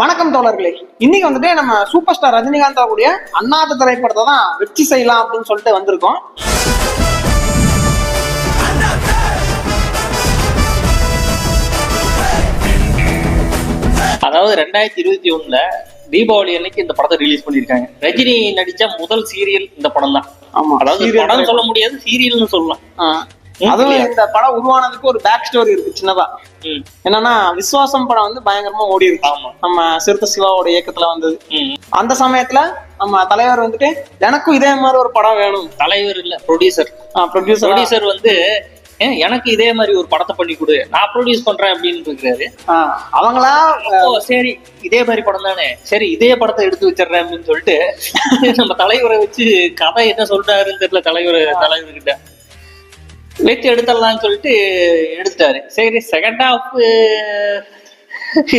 வணக்கம் தோழர்களே. இன்னைக்கு வந்துட்டு நம்ம சூப்பர் ஸ்டார் ரஜினிகாந்த் கூடிய அண்ணாத்த திரைப்படத்தை தான் வெற்றி செய்யலாம் அப்படின்னு சொல்லிட்டு வந்திருக்கோம். அதாவது ரெண்டாயிரத்தி இருபத்தி ஒண்ணுல தீபாவளி அன்னைக்கு இந்த படத்தை ரிலீஸ் பண்ணிருக்காங்க ரஜினி நடிச்ச முதல் சீரியல் இந்த படம் தான் ஆமா அதாவது படம் சொல்ல முடியாது சீரியல்னு சொல்லலாம். அதுவும் இந்த படம் உருவானதுக்கு ஒரு பேக் ஸ்டோரி இருக்கு சின்னதா. என்னன்னா விஸ்வாசம் படம் வந்து பயங்கரமா ஓடி இருக்கு. நம்ம சிறுத்தை சிவாவோட இயக்கத்துல வந்தது. அந்த சமயத்துல நம்ம தலைவர் வந்துட்டு எனக்கும் இதே மாதிரி ஒரு படம் வேணும். தலைவர் இல்ல ப்ரொடியூசர் ப்ரொடியூசர் ப்ரொடியூசர் வந்து "ஏன், எனக்கு இதே மாதிரி ஒரு படத்தை பண்ணி கொடு. நான் ப்ரொடியூஸ் பண்றேன் அப்படின்னு இருக்காரு அவங்களா ஓ சரி இதே மாதிரி படம் தானே. சரி இதே படத்தை எடுத்து வச்சிடுறேன் அப்படின்னு சொல்லிட்டு நம்ம தலைவரை வச்சு கதை என்ன சொல்றாருன்னு தெரியல தலைவர் தலைவர்கிட்ட. வச்சு எடுத்துடலாம்னு சொல்லிட்டு எடுத்துட்டாரு. சரி செகண்ட் ஹாஃப்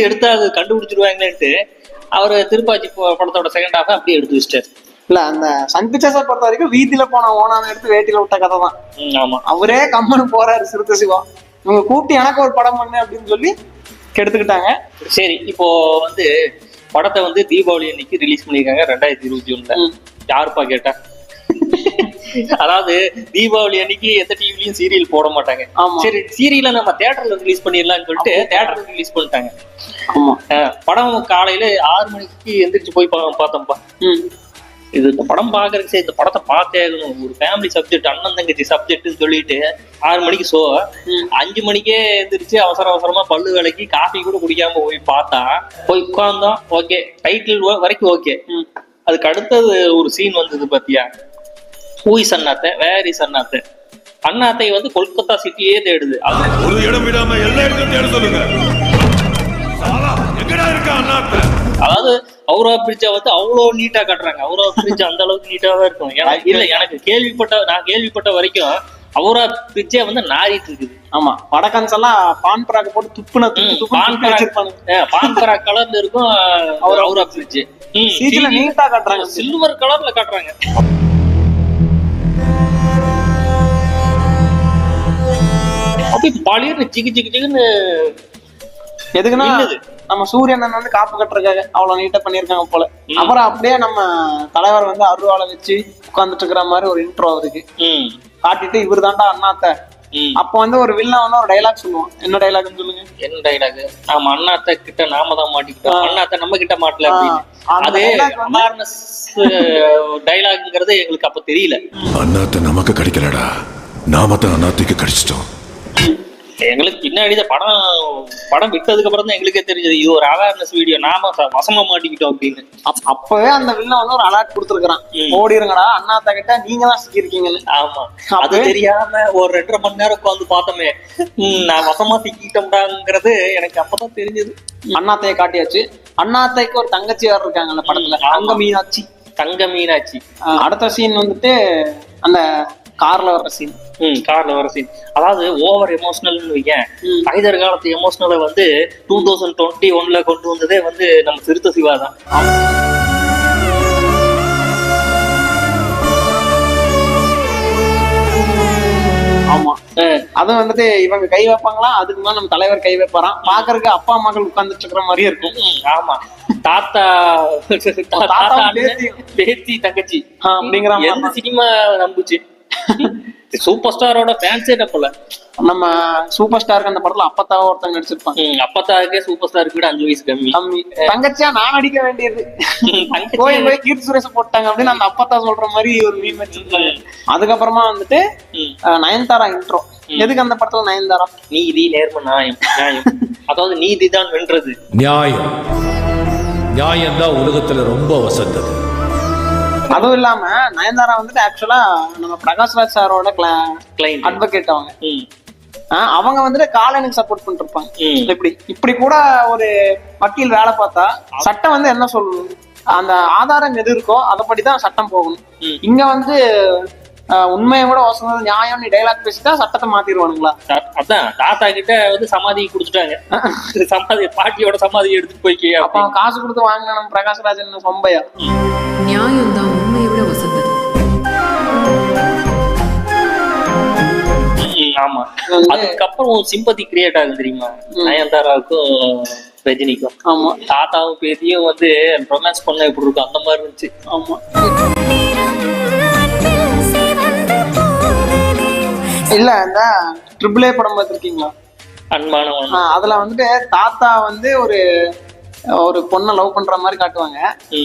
எடுத்தா அது கண்டுபிடிச்சிருவாங்களேன்ட்டு அவர் திருப்பாச்சி படத்தோட செகண்ட் ஹாஃப் அப்படியே எடுத்து வச்சிட்டாரு. இல்ல அந்த சன் பிக்சர்ஸை பொறுத்த வரைக்கும் வீதியில போன ஓனான எடுத்து வேட்டியில விட்ட கதை தான். ஆமா. அவரே கம்மனு போறாரு சிறுத்தை சிவா. இவங்க கூப்பிட்டு எனக்கு ஒரு படம் பண்ணு அப்படின்னு சொல்லி கெடுத்துக்கிட்டாங்க. சரி இப்போ வந்து படத்தை வந்து தீபாவளி அன்னைக்கு ரிலீஸ் பண்ணிருக்காங்க ரெண்டாயிரத்தி இருபத்தி ஒண்ணுல. யாருப்பா கேட்டா? அதாவது தீபாவளி அன்னைக்கு எந்த டிவிலையும் சீரியல் போட மாட்டாங்க. சரி சீரியல நம்ம தியேட்டர்ல ரிலீஸ் பண்ணிடலாம்னு சொல்லிட்டு தியேட்டர்ல ரிலீஸ் பண்ணிட்டாங்க. படம் காலையில ஆறு மணிக்கு எந்திரிச்சு போய் பார்த்தோம்ப்பா. இது இந்த படம் பாக்குறதுக்கு இந்த படத்தை பார்த்தே ஆகணும். ஒரு ஃபேமிலி சப்ஜெக்ட் அண்ணன் தங்கச்சி சப்ஜெக்ட்னு சொல்லிட்டு ஆறு மணிக்கு ஷோ. அஞ்சு மணிக்கே எந்திரிச்சு அவசர அவசரமா பல்லு விளக்கி காஃபி கூட குடிக்காம போய் பார்த்தா போய் உட்கார்ந்தோம் ஓகே டைட்டில் வரைக்கும் ஓகே. அதுக்கு அடுத்தது ஒரு சீன் வந்தது பாத்தியா? ஊய் சன்னாத்தை வேரி சன்னாத்தை. அண்ணாத்தை வந்து கொல்கத்தா சிட்டியே தேடுது. ஒரு இடம் விடாம எல்லா இடத்தையும் தேட சொல்லுங்க. சாலா எங்கடா இருக்க அண்ணாத்த அதாவது அவுரா பிரிட்ஜை வந்து அவ்வளோ நீட்டா காட்டுறாங்க. அவுரா பிரிட்ஜ் அந்த அளவுக்கு நீட்டாவே இருக்கும். இல்ல எனக்கு கேள்விப்பட்ட நான் கேள்விப்பட்ட வரைக்கும் அவுரா பிரிட்ஜே வந்து நாறிட்டு இருக்குது. ஆமா. வடக்கன்ஸ் எல்லாம் பான் பராக்கு போட்டு துப்புன பான் துப்பி வச்சிருப்பாங்க. பான்பரா கலர்ல இருக்கும் அவுரா அவுரா பிரிட்ஜ் நீட்டா காட்டுறாங்க. சில்வர் கலர்ல காட்டுறாங்க. அப்படி பளிர்னு சிக்கு சிக்கு சிக்குன்னு எதுக்குன்னா. நம்ம சூரியன் அண்ணன் வந்து காப்பு கட்டுறதுக்காக அவ்வளவு நீட்டா பண்ணிருக்காங்க போல. அப்புறம் அப்படியே நம்ம தலைவர் வந்து அருவாளை வச்சு உட்கார்ந்துட்டு இருக்கிற மாதிரி ஒரு இன்ட்ரோ இருக்கு ம், காட்டிட்டு இவர் தாண்டா அண்ணாத்த. அப்ப வந்து ஒரு வில்லன் வந்து ஒரு டைலாக் சொல்லுவான். என்ன டைலாக்னு சொல்லுங்க. என்ன டைலாக் ஆமா அண்ணாத்த கிட்ட நாம தான் மாட்டிக்கிட்டோம். அண்ணாத்த நம்ம கிட்ட மாட்டல அது அவேர்னஸ் டைலாக்ங்கிறது எங்களுக்கு அப்ப தெரியல. அண்ணாத்த நமக்கு கிடைக்கலடா. நாம தான் அண்ணாத்திக்கு கிடைச்சிட்டோம். எங்களுக்கு பின்னாடி படம் படம் விட்டதுக்கு அப்புறம் தான் எங்களுக்கே தெரிஞ்சது. இது ஒரு அவேர்னஸ் வீடியோ நாம வசமா மாட்டிக்கிட்டோம் அப்படின்னு. அப்- அப்பவே அந்த வில்லன் வந்து ஒரு அலர்ட் கொடுத்துருக்கான். ஓடிருங்கடா அண்ணாத்த கிட்ட நீங்க தான் சிக்கிருக்கீங்கன்னு ஆமா. அது தெரியாம ஒரு ரெண்டரை மணி நேரம் உட்காந்து பார்த்தோமே. நான் வசமா சிக்கிட்டோம்டாங்கிறது எனக்கு அப்பதான் தெரிஞ்சது. அண்ணாத்தைய காட்டியாச்சு. அண்ணாத்தைக்கு ஒரு தங்கச்சி வேற இருக்காங்க அந்த படத்துல. அங்க மீனாட்சி. தங்க மீனாட்சி. அடுத்த சீன் வந்துட்டு அந்த கார்ல வர்ற சீன் கார்ல வர சீன் அதாவது ஓவர் எமோஷனல்னு வையேன். ம். ஐதர் காலத்து எமோஷனலை வந்து டூ தௌசண்ட் டுவெண்ட்டி ஒன்ல கொண்டு வந்ததே வந்து நம்ம சிறுத்தை சிவா தான். ஆமா. அது வந்துட்டு இவங்க கை வைப்பாங்களா? அதுக்கு மேல நம்ம தலைவர் கை வைப்பாராம். பாக்குறதுக்கு அப்பா மகள் உட்கார்ந்துட்டு இருக்கிற மாதிரியே இருக்கும். ஆமா. தாத்தா தாத்தா. பேத்தி தங்கச்சி. அப்படிங்கிற சினிமா நம்புச்சு? சூப்பர் ஸ்டாரோட ஃபேன்ஸே போல. நம்ம சூப்பர் ஸ்டாருக்கு அந்த படத்துல அப்பத்தாவ ஒருத்தங்க நடிச்சிருப்பாங்க. அப்பத்தாருக்கே சூப்பர் ஸ்டாருக்கு விட அஞ்சு வயசு கம்மி. கம்மி தங்கச்சியா நான் அடிக்க வேண்டியது. போய் போய் கீர்த்தி சுரேஷ் போட்டாங்க அப்படின்னு அந்த அப்பத்தா சொல்ற மாதிரி ஒரு மீன் வச்சிருக்காங்க அதுக்கப்புறமா வந்துட்டு நயன்தாரா இன்ட்ரோ எதுக்கு அந்த படத்துல நயன்தாரா? நீதி நேர்ம நியாயம் நியாயம் அதாவது நீதி தான் வென்றது. நியாயம். நியாயம்தான் உலகத்துல ரொம்ப வசந்தது. அதுவும் இல்லாம நயன்தாரா வந்துட்டு ஆக்சுவலா நம்ம பிரகாஷ்ராஜ் சாரோட கிளைண்ட் அட்வொகேட் அவங்க. அவங்க வந்துட்டு காலனுக்கு சப்போர்ட் பண்ணிட்டு இருப்பாங்க. இப்படி இப்படி கூட ஒரு வக்கீல் வேலை பார்த்தா சட்டம் வந்து என்ன சொல்லணும் அந்த ஆதாரம் எது இருக்கோ அதைப்படிதான் சட்டம் போகணும். இங்க வந்து உண்மையை கூட வசந்தது நியாயம் நீ டைலாக் பேசிட்டா சட்டத்தை மாத்திடுவானுங்களா? அதான் தாத்தா கிட்ட வந்து சமாதி கொடுத்துட்டாங்க. சமாதி பாட்டியோட சமாதி எடுத்துட்டு போய்க்கே அப்ப காசு கொடுத்து வாங்கின நம்ம பிரகாஷ்ராஜன் சொம்பையா? நியாயம்தான் உண்மையை விட வசந்தது. ஆமா. அதுக்கப்புறம் சிம்பதி கிரியேட் ஆகும் தெரியுமா? நயன்தாராவுக்கும் ரஜினிக்கும். ஆமா. தாத்தாவும் பேத்தியும் வந்து ரொமான்ஸ் பண்ண எப்படி இருக்கும் அந்த மாதிரி இருந்துச்சு. ஆமா. இல்ல இந்த ட்ரிபிள் ஏ படம் பார்த்திருக்கீங்களா? அன்பானவன் ஆ, அதுல வந்துட்டு தாத்தா வந்து ஒரு ஒரு பொண்ணை லவ் பண்ற மாதிரி காட்டுவாங்க.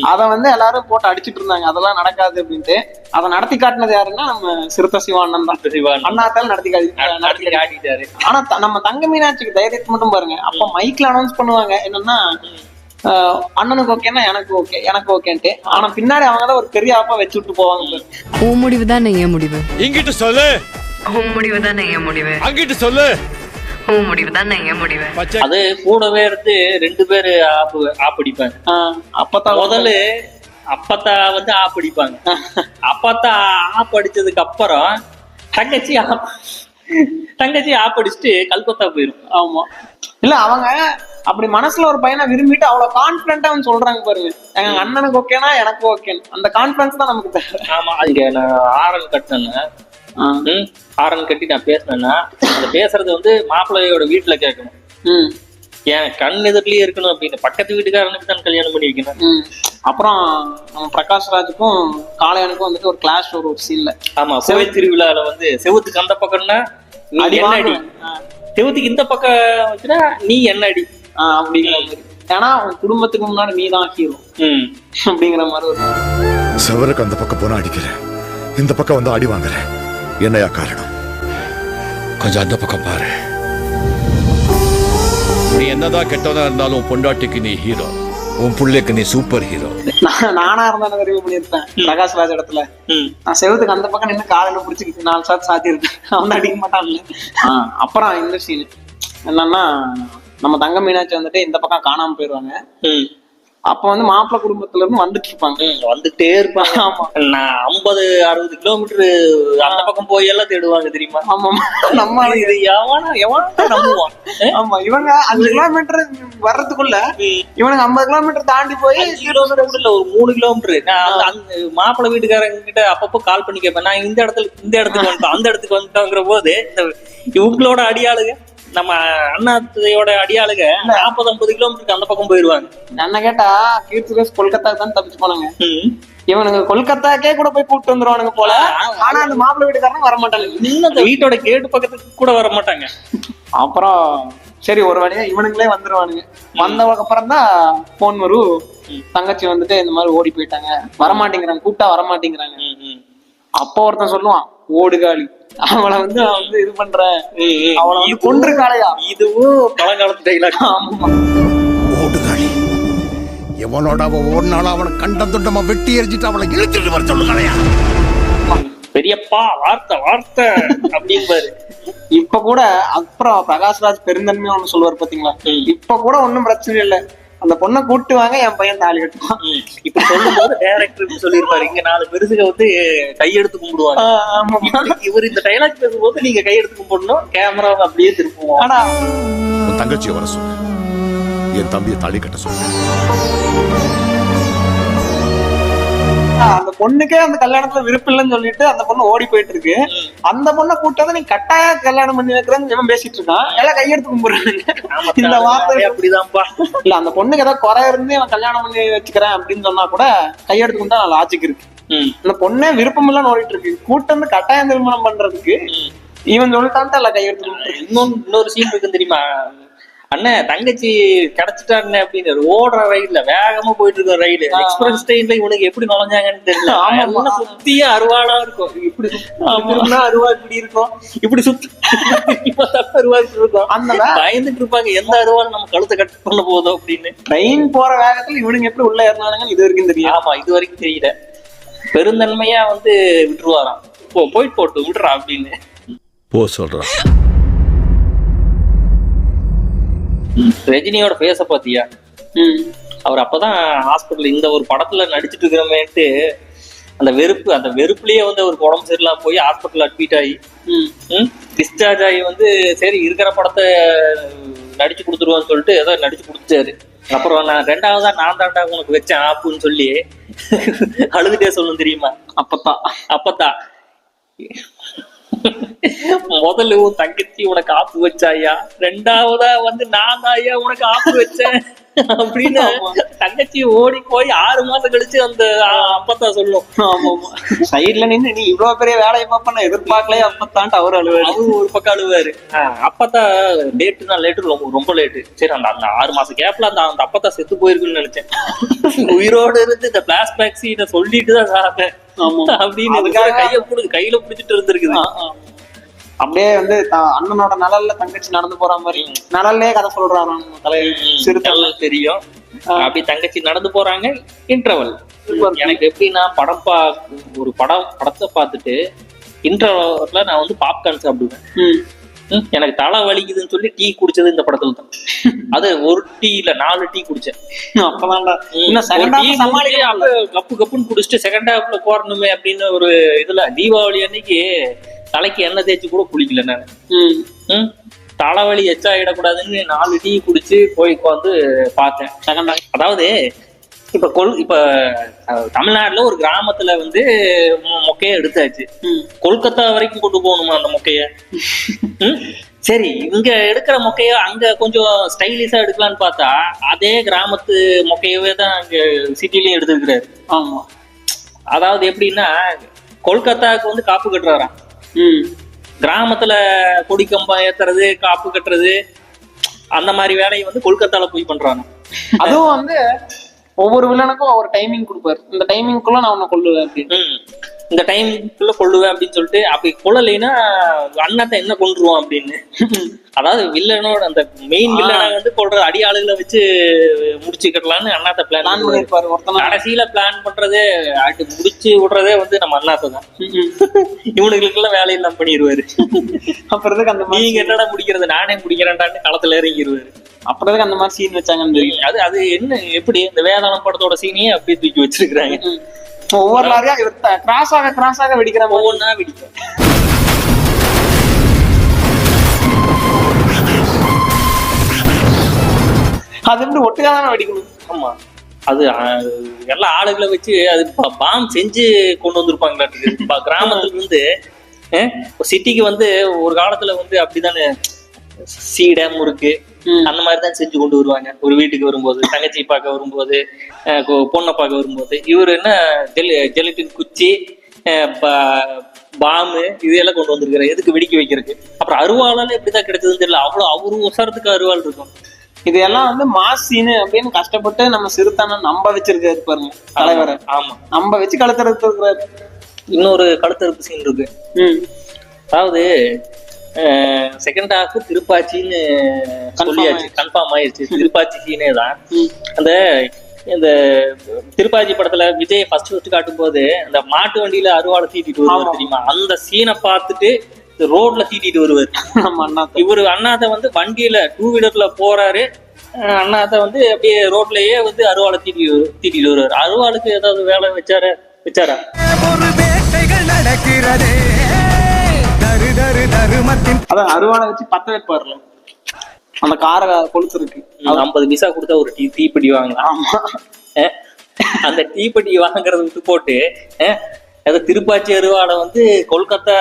அத வந்து எல்லாரும் போட்டு அடிச்சிட்டு இருந்தாங்க. அதெல்லாம் நடக்காது அப்படின்ட்டு. அதை நடத்தி காட்டினது யாருன்னா நம்ம சிறுத்தை சிவானந்த் தான். சிவான் அண்ணாத்தால் நடத்தி காட்டி நடத்தி காட்டிட்டாரு. ஆனா நம்ம தங்க மீனாட்சிக்கு தைரியத்தை மட்டும் பாருங்க. அப்ப மைக்ல அனௌன்ஸ் பண்ணுவாங்க. என்னன்னா அண்ணனுக்கு ஓகேன்னா எனக்கு ஓகே எனக்கு ஓகேன்ட்டு ஆனா பின்னாடி அவங்க தான் ஒரு பெரிய அப்பா வச்சு விட்டு போவாங்க. உன் முடிவு தானே என் முடிவு. இங்கிட்டு சொல்லு. உன் முடிவு தானே என் முடிவு. அங்கிட்டு சொல்லு. உன் முடிவு தானே என் முடிவு. அது கூடவே இருந்து ரெண்டு பேரு ஆப்பு ஆப்படிப்பாங்க. ஆஹ், அப்பதான் முதல்ல அப்பத்தா வந்து ஆப்படிப்பாங்க. அப்பத்தா ஆப்படிச்சதுக்கு அப்புறம் தங்கச்சி ஆப் தங்கச்சி ஆப்படிச்சுட்டு கல்கத்தா போயிரும் ஆமா. இல்ல அவங்க அப்படி மனசுல ஒரு பையனை விரும்பிட்டு அவ்வளவு கான்பிடண்டா வந்து சொல்றாங்க பாருங்க. எங்க அண்ணனுக்கு ஓகேனா எனக்கு ஓகே அந்த கான்பிடன்ஸ் தான் நமக்கு தேவை. ஆமா அதுக்கு நான் ஆரன் கட்டினேன்னா ஆரன் கட்டி நான் பேசினேன்னா அந்த பேசுறது வந்து மாப்பிள்ளையோட வீட்டுல கேட்கணும். ஏன் கண் எதிர்லயே இருக்கணும் அப்படின்னு பக்கத்து வீட்டுக்காரனுக்கு தான் கல்யாணம் பண்ணி வைக்கணும். அப்புறம் நம்ம பிரகாஷ் ராஜுக்கும் காளையனுக்கும் வந்துட்டு ஒரு கிளாஷ் ஒரு ஒரு சீன்ல ஆமா கோயில் திருவிழால வந்து செவுத்துக்கு அந்த பக்கம்னா நீ அடி என்ன அடி. செவுத்துக்கு இந்த பக்கம் வச்சுனா நீ என்ன அடி? ஆஹ், அப்படிங்கிற மாதிரி. ஏன்னா உன் குடும்பத்துக்கு முன்னாடி நீ தான் ஹீரோ அப்படிங்கிற மாதிரி ஒரு செவருக்கு அந்த பக்கம் போனா அடிக்கிறேன். இந்த பக்கம் வந்து அடி வாங்குறேன். என்னையா காரணம்? கொஞ்சம் அந்த பக்கம் பாரு. நீ என்னதான் கெட்டவனா இருந்தாலும் பொண்டாட்டிக்கு நீ ஹீரோ உன் புள்ளைக்கு நீ சூப்பர் ஹீரோ நான் நானா இருந்தாலும் தெரிவு பண்ணியிருப்பேன். பிரகாஷ் ராஜ் இடத்துல. நான் செவத்துக்கு அந்த பக்கம் நின்று காலையில பிடிச்சிக்கிட்டு நாலு சாத்து சாத்தி இருக்கேன் அவன் அடிக்க மாட்டான்ல ஆஹ், அப்புறம் இந்த சீன் என்னன்னா நம்ம தங்க மீனாட்சி வந்துட்டு இந்த பக்கம் காணாம போயிருவாங்க. ம். அப்ப வந்து மாப்பிள்ளை குடும்பத்துல இருந்து வந்துட்டு இருப்பாங்க. வந்துட்டே இருப்பாங்க. ஆமா. நான் ஐம்பது அறுபது கிலோமீட்டர் அந்த பக்கம் போய் எல்லாம் தேடுவாங்க தெரியுமா? ஆமா நம்ம. இது எவனா எவனா நம்புவான்? ஆமா இவங்க அஞ்சு கிலோமீட்டர் வர்றதுக்குள்ள இவனுக்கு ஐம்பது கிலோமீட்டர் தாண்டி போய் கிலோமீட்டர் இல்ல ஒரு மூணு கிலோமீட்டர். நான் மாப்பிள்ளை வீட்டுக்காரங்க கிட்ட அப்பப்போ கால் பண்ணி கேட்பேன். நான் இந்த இடத்துல இந்த இடத்துக்கு வந்துட்டோம் அந்த இடத்துக்கு வந்துட்டோங்கிற போது இந்த இவங்களோட அடியாளுங்க நம்ம அண்ணாத்தையோட அடியாளுங்க நாற்பது ஐம்பது கிலோமீட்டருக்கு அந்த பக்கம் போயிருவாங்க. என்ன கேட்டா கீர்த்தி சுரேஷ் கொல்கத்தாக்கு தான் தப்பிச்சு போனாங்க. இவனுங்க கொல்கத்தாக்கே கூட போய் கூப்பிட்டு வந்துருவானுங்க போல. ஆனா அந்த மாப்பிள்ளை வீட்டுக்காரங்க வர மாட்டாங்க. இன்னும் அந்த வீட்டோட கேட்டு பக்கத்துக்கு கூட வர மாட்டாங்க. அப்புறம் சரி ஒரு வழியா இவனுங்களே வந்துருவானுங்க. வந்தவங்க அப்புறம் தான் போன் வரும் தங்கச்சி வந்துட்டு இந்த மாதிரி ஓடி போயிட்டாங்க. வரமாட்டேங்கிறாங்க கூப்பிட்டா வரமாட்டேங்கிறாங்க. அப்போ ஒருத்தன் சொல்லுவான் ஓடுகாலி. அவளை வந்து அவன் வந்து இது பண்ற ம், ம். அவளை வந்து கொண்டிருக்காளையா இதுவும் பழங்காலத்து டைலாக் ஆமா. ஓடுகாளி எவனோட அவன் ஓடினாலும் அவனை கண்ட துண்டமா வெட்டி எரிஞ்சிட்டு அவளை இழுத்துட்டு வர சொல்லுங்களையா பெரியப்பா வார்த்தை வார்த்தை அப்படிம்பாரு. இப்ப கூட அப்புறம் பிரகாஷ்ராஜ் பெருந்தன்மையா ஒண்ணு சொல்லுவார் பாத்தீங்களா. இப்ப கூட ஒண்ணும் பிரச்சனை இல்ல. அந்த பொண்ணை கூட்டு வாங்க என் பையன் தாலி கட்டுவான். ம். இப்படி சொல்லும் போது டேரக்டர் சொல்லியிருப்பாரு. இங்க நாலு பெருசுக வந்து கையெடுத்து கும்பிடுவாங்க. இவர் இந்த டைலாக் பேசும்போது நீங்க கையெடுத்து கும்பிடணும் கேமராவை அப்படியே திருப்புவோம். ஆனா தங்கச்சியை வர சொல்லு. என் தம்பியை தாலி கட்ட சொல்லு. அந்த பொண்ணுக்கே அந்த கல்யாணத்துல விருப்பம் இல்லைன்னு சொல்லிட்டு அந்த பொண்ணு ஓடி போயிட்டு இருக்கு. அந்த பொண்ணை கூட்டத்தை நீ கட்டாய கல்யாணம் பண்ணி வைக்கிறேன்னு இவன் பேசிட்டு இருக்கான். எல்லாம் கையெடுத்து கும்பிடுறாங்க இந்த வார்த்தை அப்படிதான்ப்பா. இல்ல அந்த பொண்ணுக்கு ஏதாவது குறை இருந்து அவன் கல்யாணம் பண்ணி வச்சுக்கிறேன் அப்படின்னு சொன்னா கூட கையெடுத்து கும்பிட்டா லாஜிக் இருக்கு. அந்த பொண்ணே விருப்பம் இல்லைன்னு ஓடிட்டு இருக்கு. கூட்டம் வந்து கட்டாயம் திருமணம் பண்றதுக்கு இவன் சொல்லிட்டான்ட்டு எல்லாம் கையெடுத்து இன்னொன்னு இன்னொரு சீன் இருக்கு தெரியுமா? அண்ணன் தங்கச்சி கிடைச்சிட்டாருண்ணே அப்படின்னு. ஓடுற ரயில்ல வேகமா போயிட்டு இருக்க ரயில். எக்ஸ்பிரஸ் ட்ரெயின்ல இவனுக்கு எப்படி நுழைஞ்சாங்கன்னு தெரியல. ஆமா. சுத்தியே அருவாளா இருக்கும். இப்படி சுத்தினா அருவா இப்படி இருக்கும். இப்படி சுத்தி அருவா இப்படி இருக்கும். அந்த பயந்துட்டு இருப்பாங்க எந்த அருவாலும் நம்ம கழுத்தை கட் பண்ண போதும் அப்படின்னு. ட்ரெயின் போற வேகத்துல இவனுங்க எப்படி உள்ள ஏறினானுங்கன்னு இது வரைக்கும் தெரியும். ஆமா இது வரைக்கும் தெரியல. பெருந்தன்மையா வந்து விட்டுருவாராம். போ போயிட்டு போட்டு விடுறா அப்படின்னு. போ சொல்றான் ரஜினியோட பேச பாத்தியா. அவர் அப்பதான் ஹாஸ்பிட்டல் இந்த ஒரு படத்துல நடிச்சிட்டு இருக்கிறமேட்டு அந்த வெறுப்பு அந்த வெறுப்புலயே வந்து ஒரு உடம்பு சரியில்லாம போய் ஹாஸ்பிட்டல் அட்மிட் ஆகி. டிஸ்சார்ஜ் ஆகி வந்து சரி இருக்கிற படத்தை நடிச்சு கொடுத்துருவான்னு சொல்லிட்டு ஏதோ நடிச்சு கொடுத்துட்டாரு. அப்புறம் நான் ரெண்டாவதா நான் தாண்டா உனக்கு வச்சேன் ஆப்புன்னு சொல்லி அழுதுட்டே சொல்லணும் தெரியுமா? அப்பதான் அப்பதான் முதல்ல உன் தங்கச்சி உனக்கு ஆப்பு வச்சாயா ரெண்டாவதா வந்து நான் ஐயா உனக்கு ஆப்பு வச்சேன். அப்படின்னு தங்கச்சி ஓடி போய் ஆறு மாசம் கழிச்சு அந்த அப்பத்தா சொல்லும். சைடுல நின்னு நீ இவ்வளவு பெரிய வேலையை பார்ப்ப நான் எதிர்பார்க்கலையே அப்பத்தான்ட்டு அவர் அழுவாரு. அவரு ஒரு பக்கம் அழுவாரு. ஆஹ் அப்பத்தா லேட்டுனா லேட்டு ரொம்ப ரொம்ப லேட்டு சரி அந்த அந்த ஆறு மாசம் கேப்ல அந்த அந்த அப்பத்தா செத்து போயிருக்குன்னு நினைச்சேன். உயிரோட இருந்து இந்த பிளாஸ்பேக் சீனை சொல்லிட்டு தான் சாப்பேன் ஆமா. அப்படின்னு அதுக்காக- கைய புடி கையில பிடிச்சிட்டு இருந்திருக்குது. அப்படியே வந்து அண்ணனோட நலல்ல தங்கச்சி நடந்து போற மாதிரி நலல்லே கதை சொல்றாரு தலைவர் சிறுத்தை எல்லாம் தெரியும். அப்படி தங்கச்சி நடந்து போறாங்க இன்டர்வல் எனக்கு எப்படின்னா படம் பா ஒரு படம் படத்தை பார்த்துட்டு இன்டர்வல்ல நான் வந்து பாப்கார்ன் சாப்பிடுவேன். எனக்கு தலை வலிக்குதுன்னு சொல்லி டீ குடிச்சது இந்த படத்துல தான். அது ஒரு டீ இல்ல நாலு டீ குடிச்சேன். அப்பதான்டா. ம், இன்னும் ஒரு செகண்ட் டீ ஹாஃப் சமாளிக்க குடிச்சு அப்ப கப்பு கப்புன்னு குடிச்சிட்டு செகண்ட் ஹாஃப்ல போறணுமே அப்படின்னு ஒரு இதுல தீபாவளி அன்னைக்கு தலைக்கு எண்ணெய் தேய்ச்சி கூட குளிக்கல நான். தலைவலி எச்சாயிடக்கூடாதுன்னு நாலு டீ குடிச்சு போய் உட்காந்து பார்த்தேன். செகண்ட் அதாவது இப்ப கொல் இப்ப தமிழ்நாட்டுல ஒரு கிராமத்துல வந்து மொக்கைய எடுத்தாச்சு ம். கொல்கத்தா வரைக்கும் கொண்டு போகணுமா அந்த மொக்கைய ம்? சரி இங்க எடுக்கிற மொக்கைய அங்க கொஞ்சம் ஸ்டைலிஷா எடுக்கலாம்னு பார்த்தா அதே கிராமத்து மொக்கையவே தான் அங்க சிட்டிலயும் எடுத்திருக்கிறாரு ஆமா அதாவது எப்படின்னா கொல்கத்தாவுக்கு வந்து காப்பு கட்டுறாராம் ம். கிராமத்துல கொடி கம்பம் ஏத்துறது காப்பு கட்டுறது அந்த மாதிரி வேலையை வந்து கொல்கத்தால போய் பண்றாங்க அதுவும் வந்து ஒவ்வொரு வில்லனுக்கும் ஒவ்வொரு டைமிங் கொடுப்பாரு. இந்த டைமிங்குள்ள நான் உன்னை கொல்லுவேன் அப்படின்னு. இந்த டைம்குள்ள கொள்ளுவேன் அப்படின்னு சொல்லிட்டு அப்படி கொள்ளலைன்னா அண்ணாத்த என்ன கொண்டுருவான் அப்படின்னு. அதாவது வில்லனோட அந்த மெயின் வில்லனை வந்து கொள்ற அடியாளுகளை வச்சு முடிச்சுக்கலாம்னு அண்ணாத்த பிளான் பண்ணிருப்பாரு ஒருத்தனா. கடைசியில பிளான் பண்றதே அடி முடிச்சு விடுறதே வந்து நம்ம அண்ணாத்த தான். ம், ம். இவனுங்களுக்கெல்லாம் வேலையெல்லாம் பண்ணிடுவாரு அப்புறம் எதுக்கு அந்த நீங்க என்னடா முடிக்கிறது நானே முடிக்கிறேன்டான்னு களத்துல இறங்கிடுவாரு அப்புறம் அந்த மாதிரி சீன் வச்சாங்கன்னு தெரியும் அது அது என்ன எப்படி? இந்த வேதாளம் படத்தோட சீனையே அப்படியே தூக்கி வச்சிருக்கிறாங்க. ஒவ்வொரு லாரியா இவர் கிராஸ் ஆக கிராஸ் ஆக வெடிக்கிற மாதிரி. ஒவ்வொன்றா வெடிக்கும். அது எப்படி ஒட்டுக்கா தானே வெடிக்கணும். ஆமா. அது எல்லா ஆளுகளை வச்சு அது பாம் செஞ்சு கொண்டு வந்திருப்பாங்களாட்டுக்கு. இப்ப கிராமத்துல இருந்து சிட்டிக்கு வந்து ஒரு காலத்துல வந்து அப்படிதானே சீடை முறுக்கு. அந்த மாதிரி தான் செஞ்சு கொண்டு வருவாங்க. ஒரு வீட்டுக்கு வரும்போது தங்கச்சி பார்க்க வரும்போது பொண்ணை பார்க்க வரும்போது. இவர் என்ன ஜெல் ஜெலட்டின் குச்சி பாம்பு இதெல்லாம் கொண்டு வந்திருக்காரு. எதுக்கு வெடிக்க வைக்கிறதுக்கு? அப்புறம் அருவாளால எப்படிதான் கிடைச்சதுன்னு தெரியல. அவ்வளவு அவரு உசரத்துக்கு அருவாள் இருக்கும். இது எல்லாம் வந்து மாஸ் சீனு அப்படின்னு கஷ்டப்பட்டு நம்ம சிறுத்தான நம்ப வச்சிருக்காரு பாருங்க தலைவரை. ஆமா நம்ப வச்சு கழுத்துறது இருக்கிறாரு. இன்னொரு கழுத்தறுப்பு சீன் இருக்கு. அதாவது செகண்ட் ஹாஃப் திருப்பாச்சின்னு சொல்லியாச்சு. கன்ஃபார்ம் ஆயிருச்சு திருப்பாச்சி சீனே தான். அந்த இந்த திருப்பாச்சி படத்துல விஜய் ஃபர்ஸ்ட் ஃபர்ஸ்ட் காட்டும் போது அந்த மாட்டு வண்டியில அருவாளை தீட்டிட்டு வருவார். தெரியுமா? அந்த சீனை பார்த்துட்டு இந்த ரோட்ல தீட்டிட்டு வருவார். இவரு அண்ணாத்த வந்து வண்டியில டூ வீலர்ல போறாரு. அஹ் அண்ணாத்த வந்து அப்படியே ரோட்லயே வந்து அருவாளை தீட்டி தீட்டிட்டு வருவாரு. அருவாளுக்கு ஏதாவது வேலை வச்சாரு வச்சாரா? நடக்கிறதே. தருமத்தின் அதான் அருவாளை வச்சு பத்த வைப்பாருல. அந்த காரை கொளுத்து இருக்கு ஐம்பது பைசா கொடுத்தா ஒரு டீ தீப்பெட்டி வாங்கலாம். அந்த தீப்பெட்டி வாங்குறத விட்டு போட்டு அது திருப்பாச்சி அருவாளை வந்து கொல்கத்தா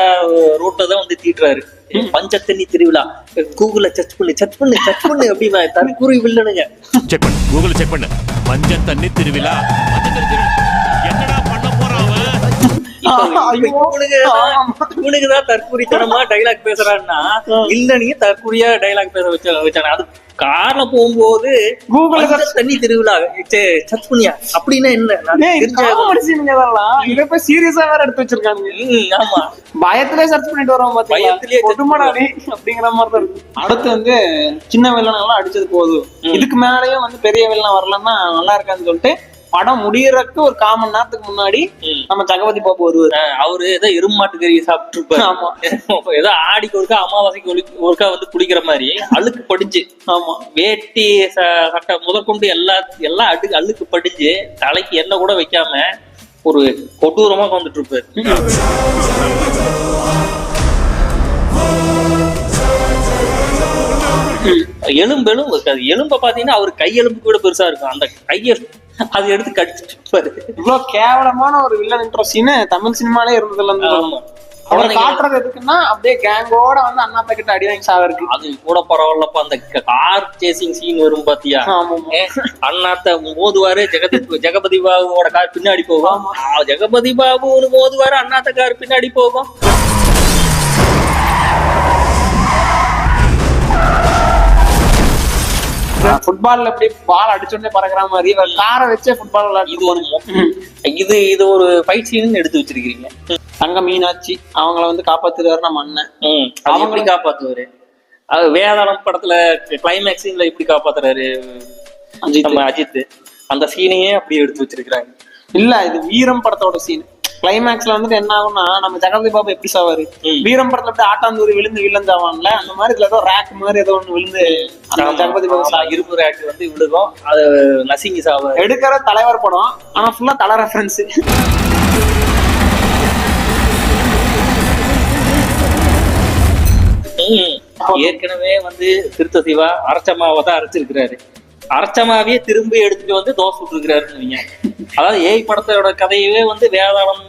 ரோட்ல தான் வந்து தீட்டுறாரு. பஞ்சத்தண்ணி திருவிழா. கூகுள்ல சர்ச் பண்ணு சர்ச் பண்ணு சர்ச் பண்ணு அப்படி தற்கூறி வில்லனுங்க. செக் பண்ணு கூகுள் செக் பண்ணு. மஞ்சள் தண்ணி திருவிழா. இவனுக்குதான் தற்கூரித்தனமா டைலாக் பேசுறான்னா இல்ல நீங்க தற்கூரியா டைலாக் பேச வச்ச வச்சானே. அது கார்ல போகும்போது மஞ்சள் தண்ணி திருவிழா சர்ச் பண்ணியா? அப்படின்னா என்ன? போய் ஆ வேற எடுத்து வச்சிருக்கானுங்க. ம், ஆமா. பயத்திலே search பண்ணிட்டு வரோம்? பயத்திலேயே நீ, அப்படிங்கிற மாதிரி தான் இருக்கு. அடுத்து வந்து சின்ன வில்லன் எல்லாம் அடிச்சது போதும். இதுக்கு மேலயும் வந்து பெரிய வில்லன் வரலன்னா நல்லா இருக்காதுன்னு சொல்லிட்டு படம் முடியறதுக்கு ஒரு கால் மணி நேரத்துக்கு முன்னாடி. நம்ம ஜெகபதி பாபு வருவாரு. அவரு ஏதோ எருமாட்டு கறி சாப்பிட்டு ஆமா. ஏதோ ஆடிக்கு ஒருக்கா அமாவாசைக்கு ஒருக்கா வந்து குளிக்கிற மாதிரி அழுக்கு படிஞ்சு. ஆமா. வேட்டி சட்டை முதற்கொண்டு எல்லா எல்லாம் அடு அழுக்கு படிஞ்சு தலைக்கு எண்ணெய் கூட வைக்காம ஒரு கொடூரமா வந்துட்டு இருப்பாரு எலும்பு எலும்பு இருக்காது. எலும்பை பாத்தீங்கன்னா அவர் கையெலும்பு கூட பெருசா இருக்கும். அந்த கையை அதை எடுத்து கடிச்சிட்டு இவ்வளவு கேவலமான ஒரு வில்லன் இன்ட்ரோ சீன் தமிழ் சினிமாலே இருந்ததுல அவர் காட்டுறது எதுக்குன்னா அப்படியே கேங்கோட வந்து அண்ணா கிட்ட அடி வாங்கி சாவருக்கு அது கூட பரவாயில்லப்பா அந்த கார் சேசிங் சீன் வரும் பாத்தியா? அண்ணாத்த மோதுவாரு ஜெகதி ஜெகபதி பாபுவோட கார் பின்னாடி போகும். ஜெகபதி பாபுன்னு மோதுவாரு அண்ணாத்த கார் பின்னாடி போகும். ஃபுட்பால்ல எப்படி பால் அடிச்சோடனே பறக்குற மாதிரி காரை வச்சே ஃபுட்பால் விளையாடி இது ஒரு இது இது ஒரு சீன் எடுத்து வச்சிருக்கீங்க தங்க மீனாட்சி அவங்கள வந்து காப்பாத்துறாரு நம்ம அண்ணன். எப்படி காப்பாத்துவாரு? அது வேதாளம் படத்துல கிளைமேக்ஸ் சீன்ல எப்படி காப்பாத்துறாரு? அஜித். அஜித் அந்த சீனையே அப்படியே எடுத்து வச்சிருக்காங்க இல்ல இது வீரம் படத்தோட சீன் கிளைமேக்ஸ்ல வந்துட்டு என்ன ஆகும்னா நம்ம ஜெகதி பாபு எப்படி சாவாரு. வீரம் படத்துல எப்படி ஆட்டாந்தூரி விழுந்து விழுந்தாவான்ல அந்த மாதிரி இதுல ஏதோ ரேக் மாதிரி ஏதோ ஒண்ணு விழுந்து அந்த ஜெகபதி பாபு. இரும்பு ரேக் வந்து விழுகும். அது நசுங்கி சாவ எடுக்கிற தலைவர் படம் ஆனா ஃபுல்லா தலை ரெஃபரன்ஸ். ஏற்கனவே வந்து திருத்த சிவா அரைச்சமாவை தான் அரைச்சிருக்கிறாரு. அரைச்சமாவே திரும்பி எடுத்துட்டு வந்து தோசை விட்டுருக்கிறாருன்னு அதாவது ஏய் படத்தோட கதையவே வந்து வேதாளம்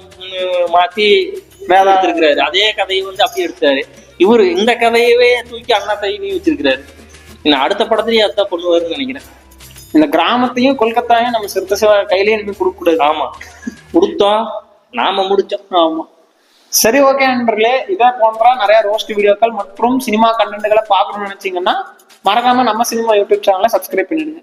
மாத்தி வேதாளம் இருக்கிறாரு அதே கதையை வந்து அப்படியே எடுத்தாரு. இவரு இந்த கதையவே தூக்கி அண்ணா தைனி வச்சிருக்கிறாரு. இன்னும் அடுத்த படத்துலயும் அதான் பண்ணுவாருன்னு நினைக்கிறேன். இந்த கிராமத்தையும் கொல்கத்தாவையும் நம்ம சிறுத்தை சிவா கையிலேயே இனிமே கொடுக்க கூடாது ஆமா. கொடுத்தோம். நாம முடிச்சோம். ஆமா. சரி ஓகே நண்பர்களே. இதே போன்ற நிறைய ரோஸ்ட் வீடியோக்கள் மற்றும் சினிமா கண்டென்ட்களை பார்க்கணும்னு நினைச்சீங்கன்னா மறக்காம நம்ம சினிமா யூடியூப் சேனலை சப்ஸ்கிரைப் பண்ணிடுங்க.